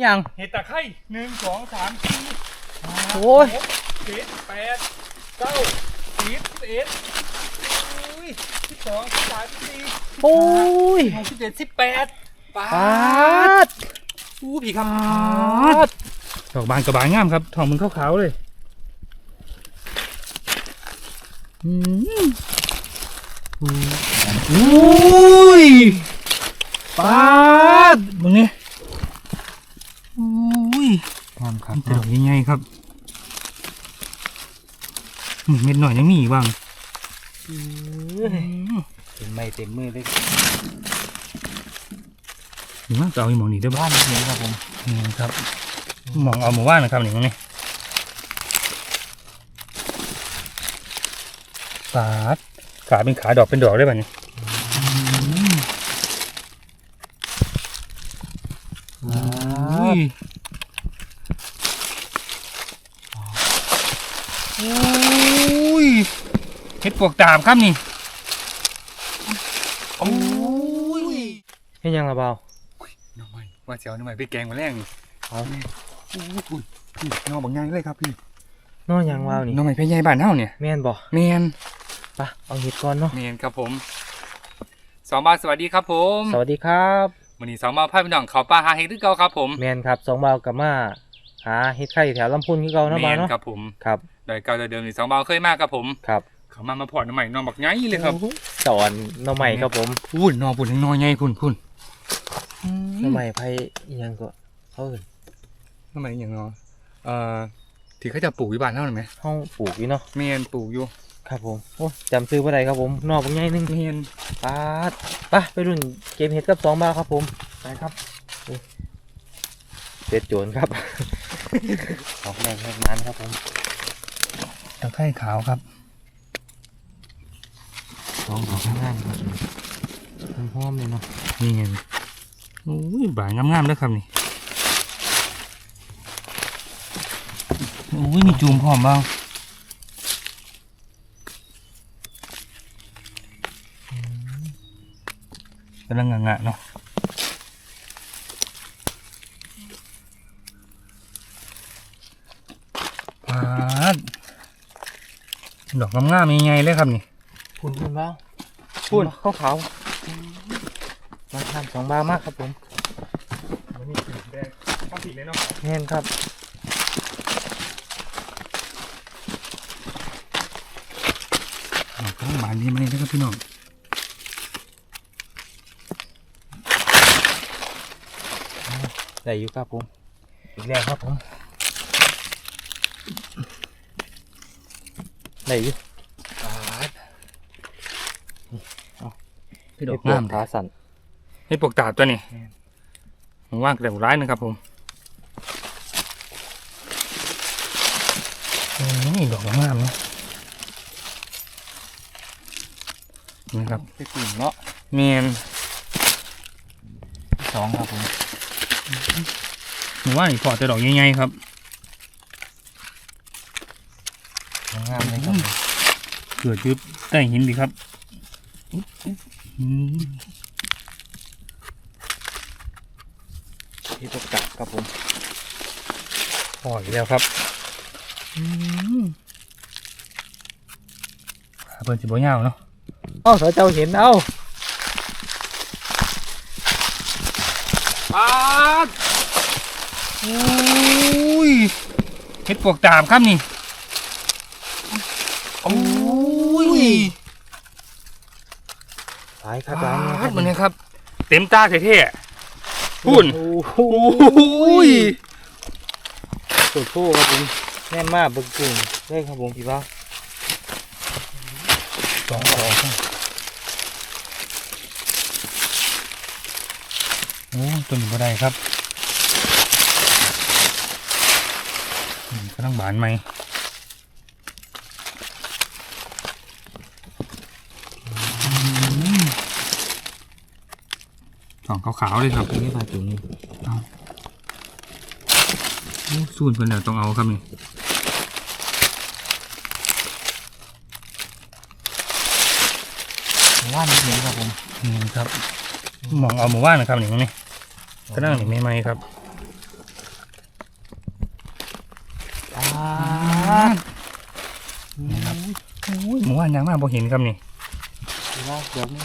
ยังเห็ดตะไคร้หนึ่งสองสามสี่ห้าโอ้ย หกเจ็ดแปดเก้าสิบสิบเอ็ดอุ้ยสิบสองสิบสามสิบสี่โอ้ยหกสิบเจ็ดสิบแปดปาปาดดอู้พี่ครับปาดดอกบานกระบานงามครับทองมันขาวๆเลยอืมอุ้ยปาดมึงนี่ อุ้ยงามครับมันจะดอกใหญ่ๆครับอืมเม็ดหน่อยยังมีอีกบ้างเต็มไม่เต็มมือเลยหรือว่าจะเอาอีหมองนี่ได้บ้างบ้านนี้ครับผมนี่ครับหมองเอาหมู่บ้านนะครับนี่มึงนี่ปาดขาเป็นขาดอกเป็นดอกได้ป่ะเนี่ย อุ้ยอุ้ยเห็ดปวกตามครับนี่โอ้ยเห็นยังละเบาน้องใหม่ว่าจะเอาน้องใหม่ไปแกงมาแรงนี่เอาอุ้ยอุ้ยพี่น้องบอกง่ายเลยครับพี่น้อยยังวาวนี่น้องใหม่พี่ใหญ่บ้านเฮาเนี่ยแม่นบ่เมนไปะเอาเห็ดก่อนเนาะเมนครับผมสองบาทสวัสดีครับผม สวัสดีครับ วันนี้สองบาทพาพี่น้องเขาป่าหาเห็ดด้วยเก่าครับผมแม่นครับสองเบากับมา หาเห็ดไข่แถวลำพูนคือเก่าเนาะเมเบานเนาะครับผมครับโดยเก่าโดยเดิมนี่สองบาทเคยมากครับผมครับเขามามาพอดน้องใหม่น้องบอกง่ายเลยครับสอนหน้องใหม่ครับผมพูนนอปุ่นทั้งนอใหญ่พุ่นพุ่นหน้องใหม่ไผอิหยังก็เขาเอิ้นทำไมอย่างนอเอ่อที่เขาจะปลูกอยู่บ้านเท่านั้นไหมเฮาปลูกอยู่เนาะเมนปลูกอยู่ ครับผมโอ้จำซื้อบ่ได้ครับผมนอกบางใหญ่หนึงเมนปาดไปไปรุ่นเกมเห็ดกับสองบาทครับผมไปครับเป็ดโจรครับออกแรงแรงนั้นครับผมตะไคร้ขาวครับสองดอกงามๆครับมันหอมเลยเนาะเมนอุ้ยบานงามๆเลยครับนี่อุ้ยมีจูมพร้อมบ้างำลังงะๆเนาะปาดดอกงามๆใหญ่ๆเลยครับนี่พุ่นพุ่นบ้าพุ่นขาวขาวๆมาทำสองบาทมากครับผมวันนี้สีแดงข้าวสีเลยเนาะแน่นครับข้างบานนี้มาเลยนะครับพี่น้อง ได้อยู่ครับผม อีกแล้วครับผมได้อยู่พี่ดอกไปวงามขาสั่นให้ปลวกตาบตัวนี้แม่นผมว่างแต่ร้ายนะครับผมนี่ดอกงามนะนี่ครับไปกินเนาะเมนสองครับผม ผมว่านี่พอแต่ดอกใหญ่ๆครับงามเลยครับผมเกิดยึบใต้หินดีครับอืมที่ตกกัดครับผมพออีกแล้วครับอืมหาเปิดสิบ่ยาวเนาะเอ้าสาวเจ้าเห็นเอ้า ปาดอุ้ยเห็ดปวกตามครับนี่โอ้ยหลายครับปาหลายเนี่ยครัดบมันเนี่ยครับ เต็มตาเท่ๆพุ่นโอ้โหโอ้ยสุดคู่ครับผมแน่นมากเบึกกึ่งได้ครับผมพี่บ้าสองดอก โอ้ตัวนี้บ่ได้ครับอืมก็ต้องบานไหมสองขาวๆเลยครับนี่มาจุ่มนี่โอ้สูนเพิ่นแล้วต้องเอาครับนี่ว่านนี่ครับผมนี่ครับหมองเอาหมู่บ้านนะครับนี่ตรงนี้ กระด้างใหม่ๆครับนี่ครับโอ้ยหมูอัานยางมากบ่เห็นครับนี่เดี๋ยวนี้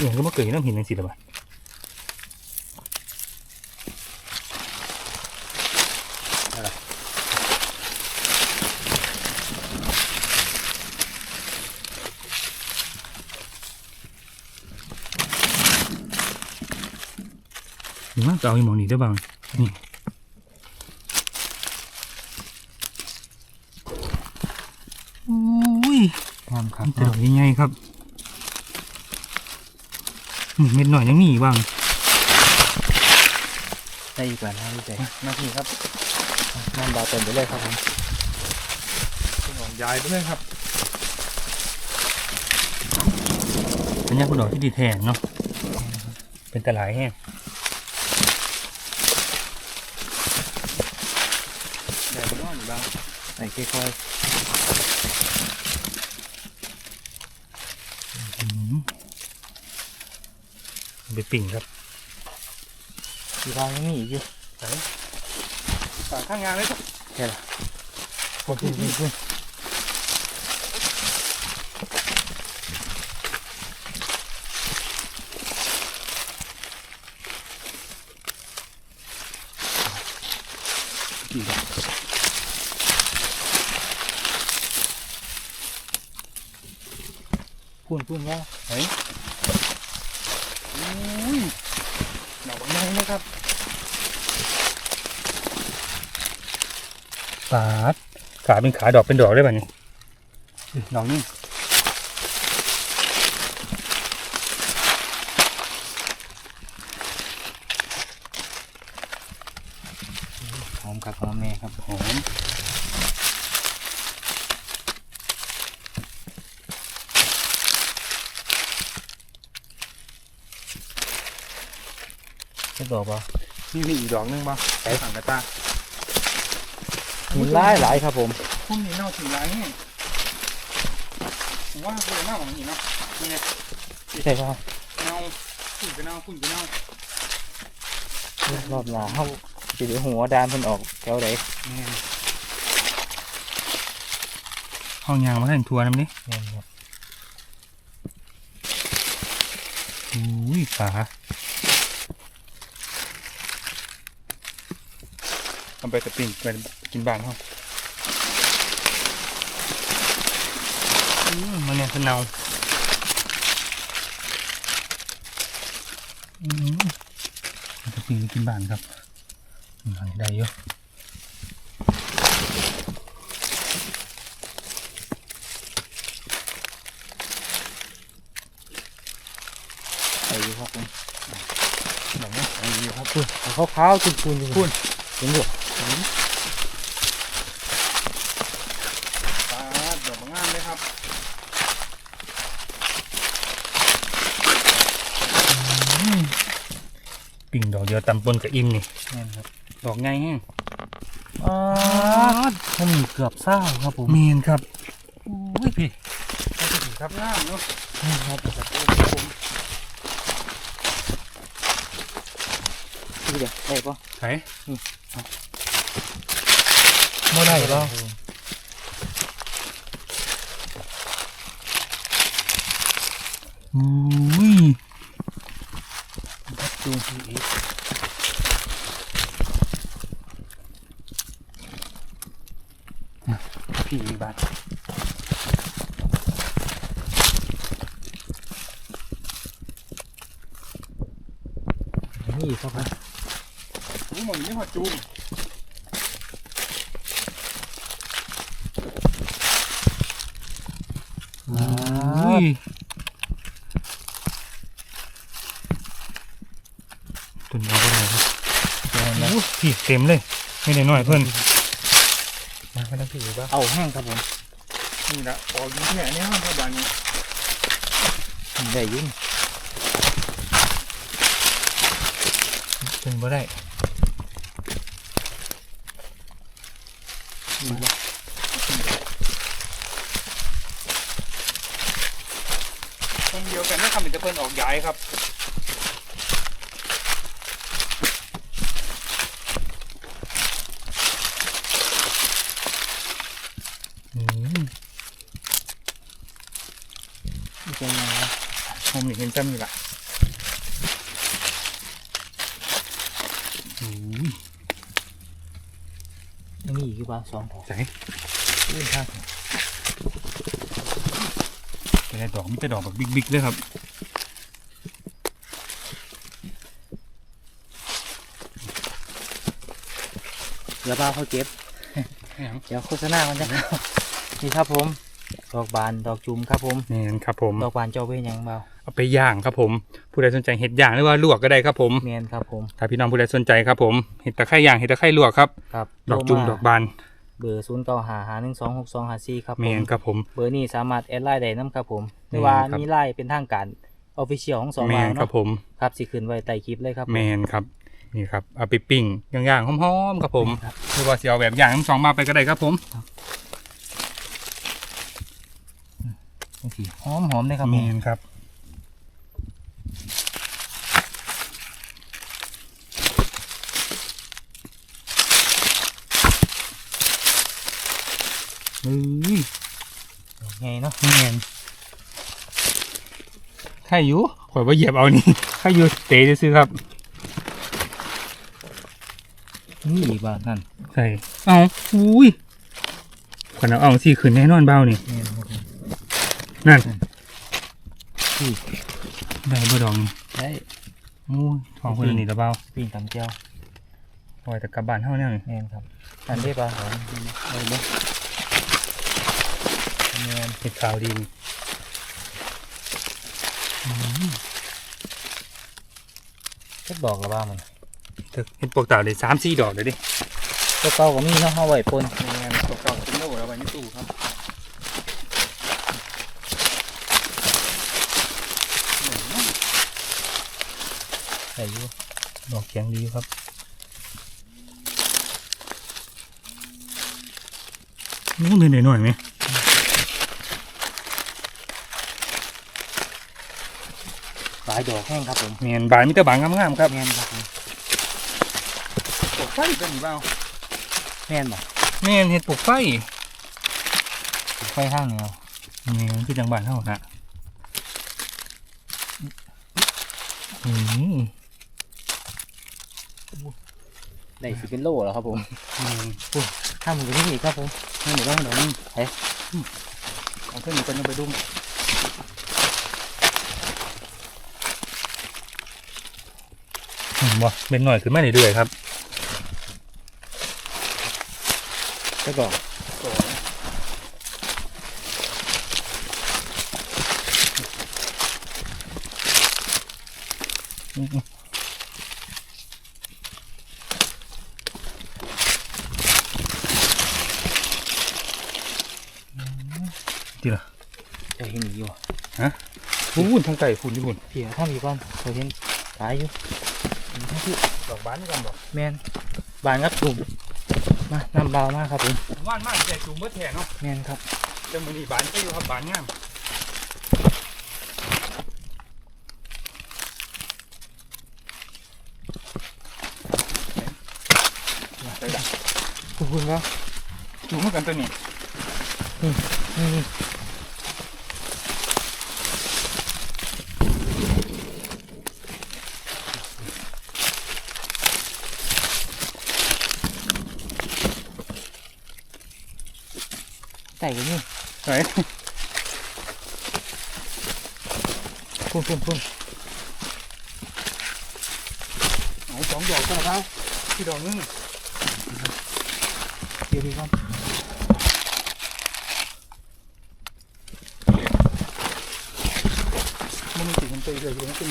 อย่างก็มาเกิดน้ำหินจังสิละบ่ะนี่มากเอาอีหมองนี่ได้บ้างนี่อุ้ยงามครับเดี๋ยวยังไงครับนี่ เม็ดหน่อยยังมีอีกบ้างได้อีกแล้วนะพี่ใจมาพี่ครับน้ำบาเต็มไปเลยครับผมหอมยายไปเลยครับเป็นยาคุณดอกที่ดีแทนเนาะเป็นตะหลายแห้งแดดร้อนอยู่บ้างใส่ค่อยอืม ไปปิ่งครับๆที่บ้านยังมีอีกอยู่ฝาข้างงานเลยครับโอ้โหกี่ดอกพุ่นพุ่นว่าเฮ้ย อุ้ยดอกบางไงนะครับปาดขาเป็นขาดอกเป็นดอกได้ป่ะเนี่ยดอกนี่ หอมครับหอมแม่ครับ หอม จะดอกป่ะนี่มีอีกดอกนึงป่ะใส่ฝั่งกระตาหินหลายหลายครับผมพุ่มนี้เน่าถึงไรนี่ผมว่าคือหน้าของนี่เนาะนี่ไงใช่ป่ะเน่าขุ่นไปเน่าขุ่นไปเน่ารอบหน้าเขาสิเดี๋ยวหัวดานเพิ่นออกแถวไหนนี่ห้องยางมาถึงทัวร์น้ำนี่แม่นครับอุ้ยปลา เอาไปตะปิ่งไปกินบ้านเขาอืมมันเนี่ยคือเนาอืมเอาตะปิ่งไปกินบ้านครับอืมอันนี้ได้เยอะใส่อยู่ครับผมแบบนี้อันนี้ครับพุ่นเอาขาวๆพุ่นๆอยู่พุ่นเห็นอยู่ ปลาดอกมะงามเลยครับปิ่งดอกเดียวตำปนกับอิ่มนี่แม่นครับ ดอกไงแห้งอ๋อถ้ามีเกือบเศร้าครับผมเมนครับอุ้ยพี่เอาไปถึงครับงามเนาะนี่ครับนี่เดี๋ยวได้ป่ะไข่ไม่ได้ป่ะอุ้ยจูงทีอีกพี่อีกบ้านนี่ครับผมอุ้ยหมอนนี่หัวจูง ครับ ตุนเอาไปเลยครับ เดี๋ยวนะ โอ้พี่ เต็มเลยไม่ได้น้อยเพิ่นมาไม่ต้องพี่อีกปะเอาแห้งครับผมนี่ละออกยิงแค่นี้ห้องพยาบาลนี่ได้อยุ่งเป็นบ่ได้คนเดียวกันนะคำเป็นจะเพิ่นออกย้ายครับ อืม เป็นไงวะ ผมเห็นซ้ำนี่ละอืมยังมีอีกอยู่ป่ะสองดอกใส่ขึ้นครับแต่ละดอกมีแต่ดอกแบบบิ๊กๆเลยครับเดี๋ยวป้าเขาเก็บอย่างเดี๋ยวโฆษณามันจะเข้านี่ครับผม ดอกบานดอกจุ่มครับผมนี่ครับผมดอกบานเจ้าเป็นหยังเบาเอาไปย่างครับผม ผู้ใดสนใจเห็ดย่างหรือว่าลวกก็ได้ครับผมเมียนครับผมถ้าพี่น้องผู้ใดสนใจครับผมเห็ดตะไคร่ย่างเห็ดตะไคร่ลวกครับครับดอกจุ่มโทรดอกบานเบอร์ศูนย์เก้าหาหาหนึ่งสองหกสองหาสี่ครับเมผมนครับผมเบอร์นี้สามารถแอดไลน์ได้น้ำครับผมหรือแม่นว่าครับมีไลน์เป็นทางการออฟฟิเชียลของสองเมบานงครับเนาะผมครับสิขึ้นไว้ใต้คลิปเลยครับผมเมนครับนี่ครับเอาไปปิ้งย่างๆหอมๆครับผมครับหรือว่าเสียวแบบย่างทั้งสองมาไปก็ได้ครับผม บางทีหอมหอมเลยครับเมผมนครับเฮ้ยไงเนาะแมนใครอยู่ข่อยว่าเหยียบเอานี่ใครอยู่เตะซื้อๆครับนี่อีกบ้านั่นใส่เอาอุ้ยขวัญเอาเอาสี่ขืนแน่นอนเบานี่เมีย นครับผมนั่นนี่ได้บ่ดองนี่ได้โอ้ยทองคนละนี่ละเบาปิ้งตำเจียวปล่อยแต่กลับบ้านเท่านี้นี่เมียนครับอันนี้ปลาหอมเอาเลยเมียนเห็ดขาวดีนี่เก็บดอกละบ้ามันเถอะเห็ดปลวกเต่าเลยสามสี่ดอกเลยดิตัวเก่าก็มีเนาะเอาไว้ปนงานปลวกเต่าเป็นโลแล้วไว้ในตู้ครับ ใส่อยู่ ดอกเขียงดีครับนี่เดินหน่อยๆไหมหลายดอกแห้งครับผมเมียนบานมิตรบานงามๆครับแม่นครับผมปลวกไฟเป็นเบาแม่นบ่เมียนเห็ดปลวกไฟไฟข้างเหนียวนี่มันคือจังบานเท่านะอืม ได้สิเป็นโลแล้วครับผมอืมข้ามมือนี่อีกครับผมนี่เดี๋ยวต้องเดี๋ยวนี้เฮ้ยเอาเครื่องนี้เป็นยังไปดุ้มอืมบ่เป็นหน่อยขึ้นมาเรื่อยๆครับก็ดอก ดีละ จะเห็นอีก อยู่ฝุ่นทางไก่ฝุ่นญี่ปุ่นเพียข้ามอีกก่อนเราเห็นตายอยู่มีทั้งที่ดอกบานนี่กันบอกแมนบานครับกลุ่มมานำเบามากครับผมว่านมากแต่จูงเมื่อแทนเนาะแมนครับแต่มือนี่บานก็อยู่ครับบานงามไปดักขอบคุณครับจูงเมื่อกันตัวนี้นี่นี่ ไก่กันนี่ไปพุ่งพุ่งพุ่งเอาสองดอกก็แล้วที่ดอกนึงเดี๋ยวดีก่อนไปเลยอยู่นะตึ้ง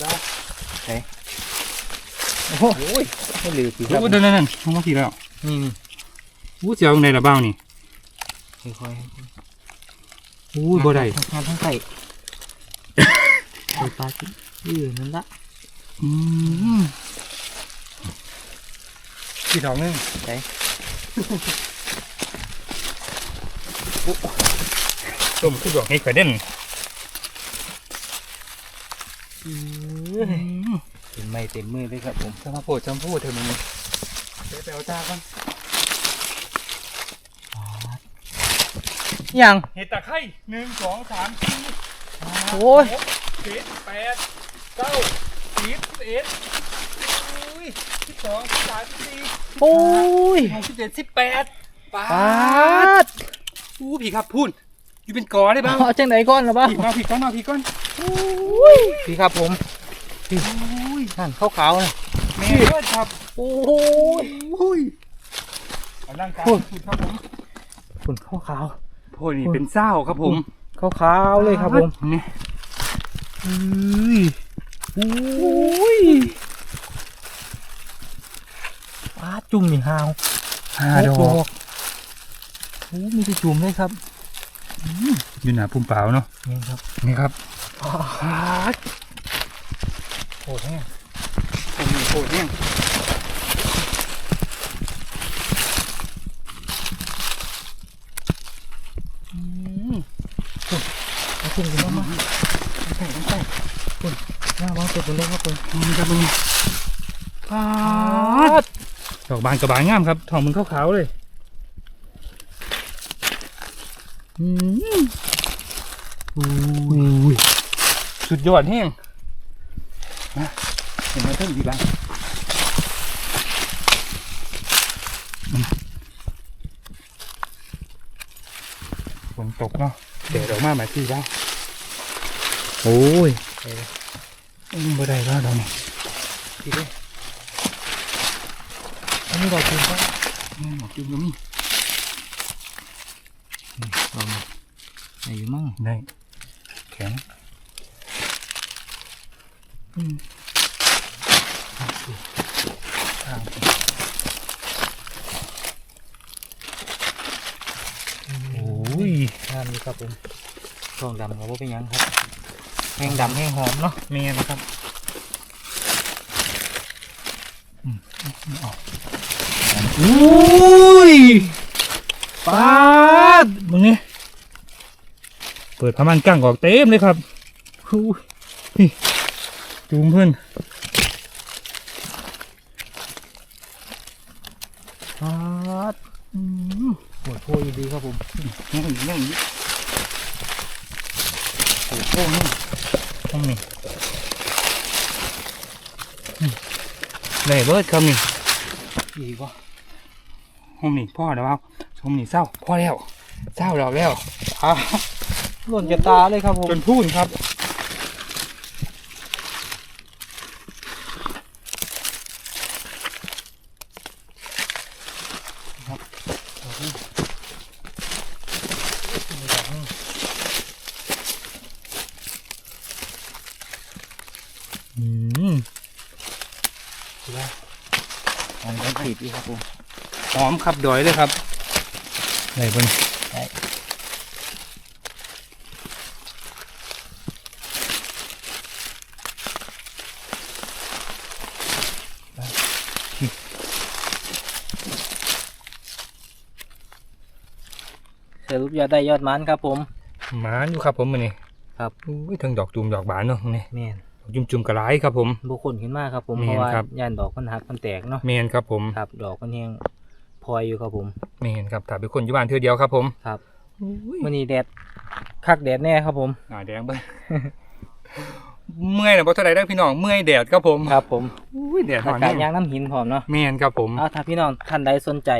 ได้ โอ้โหไม่ลืมสิครับโอ้เดินนั่นนั่นมองทีแล้วนี่นี่อู้เจียวในระบ้างนี่ค่อยอู้บ่ได้ๆงานทั้งไก่ไปปลาสิเออนั่นละอืมกี่ดอกนึงไหนต้มคือดอกนี้กระเด็น เต็มไม่เต็มมือเลยครับผมจะมาโปรดจำพูดเถอะมึงเดี๋ยวไปเอาจ้ากันยังเห็ดตะไคร้หนึ่งสองสามสี่โอ้ยหกเจ็ดแปดเก้าสิบสิบเอ็ดอุ้ยสิบสองสิบสามสิบสี่โอ้ยสิบเจ็ดสิบแปดปาปาดดอู้ผีครับพูนอยู่เป็นกอได้บ้างเอาจังไหนก่อนล่ะบ้าผีมาผีก้อนมาผีก้อนพี่ครับผมพี่ นั่นขาวๆนะแม่เลิศครับโอ้ยอุ้ยกำลังการพูดพูดครับผมฝุ่นขาวโพนี่เป็นเศร้าครับผมๆขาวๆเลยครับผมนี่อุ้ยอุ้ยปาดจุ่มนี่ฮาวห้าดอกโอ้มีที่จุ่มเลยครับอยู่หนาปุ่มเปล่าเนาะนี่ครับนี่ครับปาดโห ดแน่ผมมีโคตรเนี่ยอืมฝุ่นเอาฝุ่นกันมาใส่ใส่ฝุ่นหน้าวางเสร็จหมดเลยครับผมนี่ครับมึงปาดดอกบานกับบานงามครับทองมึงขาวๆเลยอืมอุ้ยสุดยอดแห้งนะเห็นไหมเพิ่มดีบ้าง ตกเนาะเดี๋ยวเรามาหมายที่บ้างโอ้ยอืมบ่ได้แล้วดอกนี้ดีเลยอันนี้ดอกจุ่มครับอืมหมอกจิ้มก็มีลองไหนอยู่มั่งได้แข็งอืมทางามดีครับผมทองดำครับว่าเป็นยังครับ แห้งดำแห้งหอมเนาะเมียนะครับอุ้ยปาดมึงนี่เปิดพมันกั้งออกเต็มเลยครับอู้ยนี่จูงเพื่อน ปาด อื โหดโพยดีครับผมนี่นี่นี่นี่โอ้โหนี่ห้องนี่อืมได้เบิร์ดครับนี่อีกวะห้องนี่พ่อแล้วเอาชมนี่เศร้าพ่อแล้วเศร้าเราแล้วอะหล่นกับตาเลยครับผมจนพูนครับ อืม อันนี้ ติดอีกครับผมหอมครับดอยเลยครับไหนบนได้สรุปยอดได้ยอดมันครับผม หมาอยู่ครับผมมันนี่ครับอุ้ยทั้งดอกจุ่มดอกบานเนาะนี่แม่นดอก จุ่มจุ่มกระไรครับผม บุคคลขึ้นมาครับผมแม่นเพราะว่าครับ ย่านดอกมันหักมันแตกเนาะเมนครับผมครับ ดอกมันแห้งพลอยอยู่ครับผมเมนครับถ้าเป็นคนอยู่บ้านเทื่อเดียวครับผมครับอุ้ยวันนี้แดดคักแดดแน่ครับผมหน้าแดงเบ้งเมื่อยนะบ่เท่าไรได้อพี่น้องเมื่อยแดดครับผมครับผมอุ้ยแดดหอาอนกาศแน่ยางน้ำหินพร้อมเนาะเมนครับผม เอาถ้าพี่น้องท่านใดสนใจ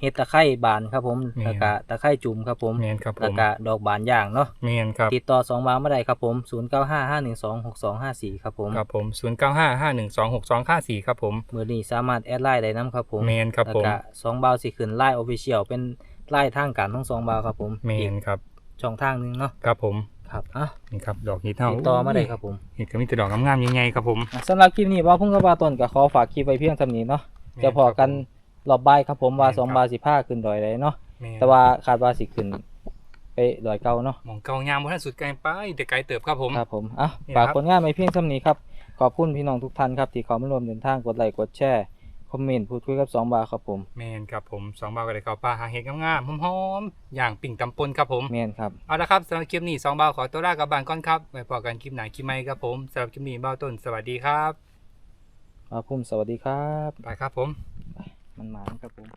เห็ดตะไคร่บานครับผมแม่น แล้วก็ตะไคร่จุ่มครับผมเมนครับผแล้วมก็ดอกบานย่างเนาะเมนครับติดต่อสองบางมาได้ครับผม 0 9 5 5 1 2 6 2 5 4 ครับผมครับผม0 9 5 5 1 2 6 2 5 4ครับผมมือนี้สามารถแอดไลน์ได้นํครับผมเมนครับแล้วผมก็สองบาวสิขึ้นไลน์ออฟฟิเชียลเป็นไล่ทางการทั้งสองบาวครับผมเมอีกนครับช่องทางหนึงเนาะครับผมครับอะนี่ครับดอกเห็ดเท่าติดต่อมาได้ครับผมเห็ดก็มีแต่ดอกงามๆใหญ่ๆครับผม อะสำหรับคลิปนี้บ่าวพุ่งกับบ่าวต้นก็ขอฝากคลิปไว้เพียงเท่านี้เนาะ จะพอกัน รอบบ่ายครับผมว่าสองบาทสิบห้าขึ้นดอยเลยเนาะแม่นแต่ว่าคาดว่าสิขึ้นไปดอยเก่าเนาะหมองเก่างามบนท่านสุดไกลไปแต่ไกลเติบครับผม ครับผมอะนี่ฝากครับผลงานไว้เพียงเท่านี้ครับขอบคุณพี่น้องทุกท่านครับที่เข้ามาร่วมเดินทางกดไลค์กดแชร์คอมเมนต์พูดคุยกับสองบาทครับผมแมนครับผมสองบาวก็ได้เข้าป่าหาเห็ดงามๆหอมๆอย่างปิ่งตำปนครับผม แม่นครับ เอาละครับสำหรับคลิปนี้สองบาวขอตัวลากลับบ้านก่อนครับไว้พอกันคลิปไหนคลิปใหม่ครับผมสำหรับคลิปนี้บาวต้นสวัสดีครับมาพุ่มสวัสดีครับ ไปครับผม มันมาครับผม